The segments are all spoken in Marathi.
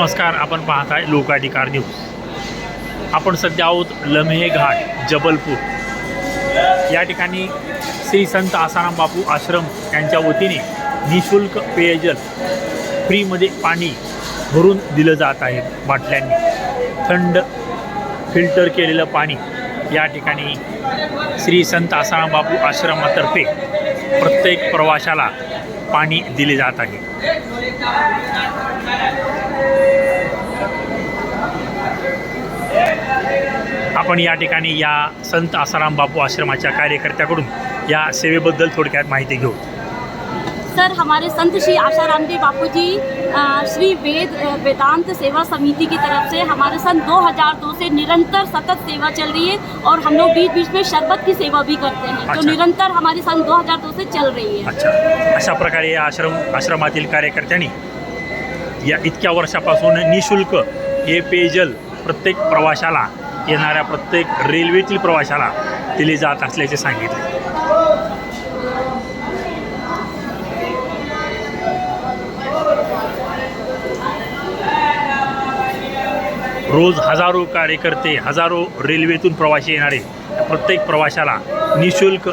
नमस्कार आपण पाहत आहे लोकाधिकार न्यूज. आपण सध्या आहोत लम्हे घाट जबलपूर. या ठिकाणी श्री संत आसाराम बापू आश्रम यांच्या वतीने निशुल्क पेयजल फ्रीमध्ये पाणी भरून दिलं जात आहे बाटल्यांनी. थंड फिल्टर केलेलं पाणी या ठिकाणी श्री संत आसाराम बापू आश्रमातर्फे प्रत्येक प्रवाशाला पाणी दिले जात आहे. आपण या ठिकाणी या संत आसाराम बापू आश्रमाच्या कार्यकर्त्याकडून या सेवेबद्दल थोडक्यात माहिती घेऊ. सर हमारे संत श्री आशाराम देव बापू जी श्री वेद वेदांत सेवा समिति की तरफ से हमारे सन 2002 से निरंतर सतत सेवा चल रही है और हम लोग बीच बीच में शरबत की सेवा भी करते हैं। अच्छा। जो निरंतर हमारी सन 2002 से चल रही है। अच्छा। अशा प्रकारे या आश्रम आश्रमातील कार्यकर्त्यांनी या इतक्या वर्षापासून निशुल्क हे पेयजल प्रत्येक प्रवाशाला येणाऱ्या प्रत्येक रेल्वेतील प्रवाशाला दिली जात असल्याचे सांगितले. रोज हजारो कार्यकर्ते हजारो रेल्वेतून प्रवासी येणारे. प्रत्येक प्रवाशाला निशुल्क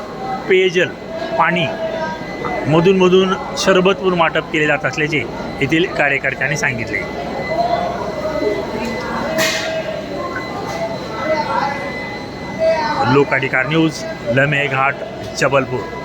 पेयजल पाणी मधूनमधून शरबत पण वाटप केले जात असल्याचे येथील कार्यकर्त्यांनी सांगितले. लोकाधिकार न्यूज लमेघाट घाट जबलपूर।